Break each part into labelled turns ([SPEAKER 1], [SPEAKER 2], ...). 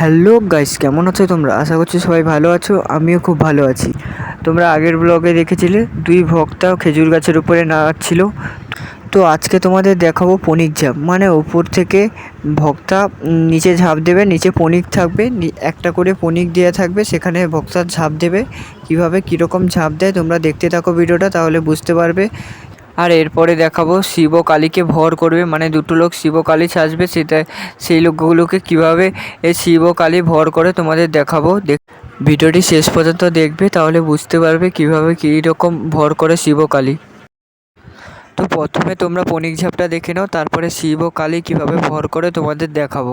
[SPEAKER 1] Hello guys কেমন আছো তোমরা? আশা করছি সবাই ভালো আছো, আমিও খুব ভালো আছি। তোমরা আগের ব্লগে দেখেছিলে, দুই ভক্তা খেজুর গাছের উপরে নাচছিল তো আজকে তোমাদের দেখাবো পনিক ঝাঁপ মানে উপর থেকে ভক্তা নিচে ঝাঁপ দেবে, নিচে পনিক থাকবে একটা করে পনিক দেওয়া থাকবে, সেখানে ভক্তা ঝাঁপ দেবে। কীভাবে, কীরকম ঝাঁপ দেয় তোমরা দেখতে থাকো ভিডিওটা, তাহলে বুঝতে পারবে। আর এরপরে দেখাবো শিব কালীকে ভর করবে মানে দুটো লোক শিব কালী সাজবে সেটা সেই লোকগুলোকে কীভাবে এই শিব কালী ভর করে তোমাদের দেখাবো দেখ- ভিডিওটি শেষ পর্যন্ত দেখবে তাহলে বুঝতে পারবে কীভাবে কী রকম ভর করে শিব কালী তো প্রথমে তোমরা পনিক ঝাপটা দেখে নাও তারপরে শিব কালী কীভাবে ভর করে তোমাদের দেখাবো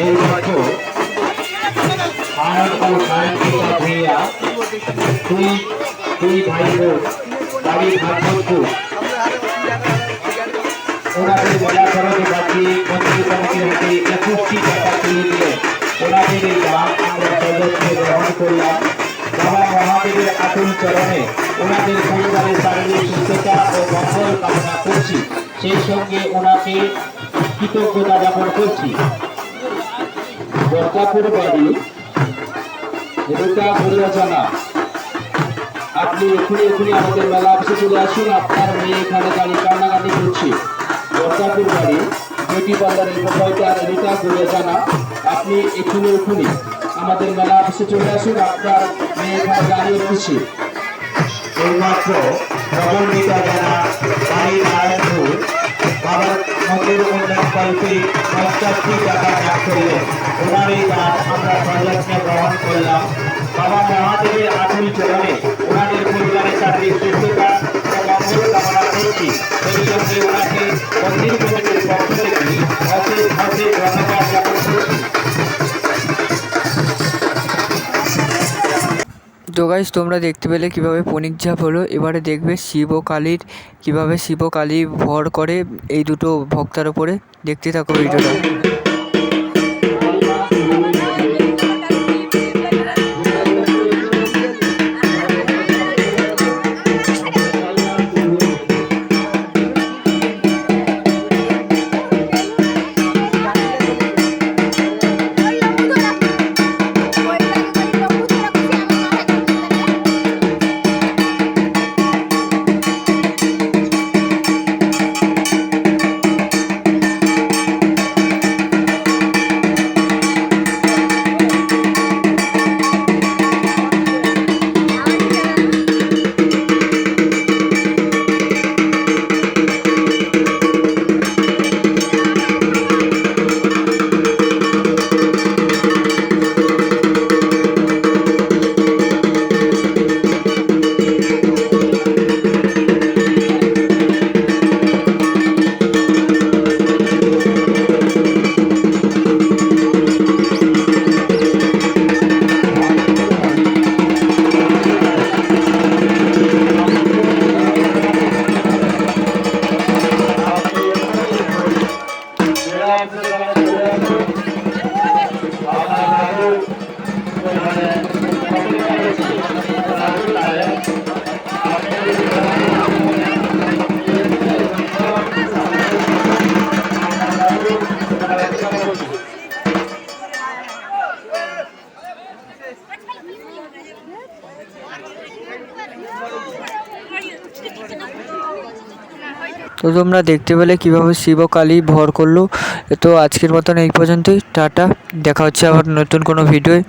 [SPEAKER 2] এই মাঠে ভারত ও সায়ন্তিকা ভূঁইয়া দুই দুই ভাই বোন বাড়ি ভাগবতপুর ওনাদের মেলা খরচে বাকি মন্ত্রী গ্রহণ করলাম বাবা মহাদেবের আতুল চরণে ওনাদের শারীরিক সুস্থতা কামনা করছি সেই সঙ্গে ওনাকে কৃতজ্ঞতা জ্ঞাপন করছি। বর্কাপুর বাড়ি। রুকা পরিরচনা আপনি এখনই এখনই আমাদের মেলা অফিসে চলে আসুন। আপনার মেয়ে এখানে দাঁড়িয়ে কান্নাকাটি করছে। বর্কাপুর বাড়ি। বিউটি পার্লারের প্রোপাইটার রীতা পরিরচনা আপনি এখনই এখনই আমাদের মেলা অফিসে চলে আসুন। আপনার মেয়ে এখানে দাঁড়িয়ে রয়েছে এইমাত্র নবনীতা জানা উন্নয়ন কল্পে পঞ্চাশটি টাকা দান করলেন ওনার এই দান আমরা সযত্নে গ্রহণ করলাম বাবা মহাদেবের আতুল চরণে ওনাদের পরিবারের সাথে সুস্থতা কামনা করছি সেই সঙ্গে ওনাকে মন্দির কমিটির পক্ষ থেকে
[SPEAKER 1] তো গাইজ তোমরা দেখতে পেলে কীভাবে পনিক ঝাপ হলো। এবারে দেখবে শিব ও কালীর কীভাবে শিব ও কালী ভর করে এই দুটো ভক্তার ওপরে দেখতে থাকো ভিডিওটা। Thank you. তো তোমরা দেখতে পেলে কীভাবে শিব কালী ভর করল। তো আজকের মতন এই পর্যন্তই, টাটা, দেখা হচ্ছে আবার নতুন কোনো ভিডিওয়।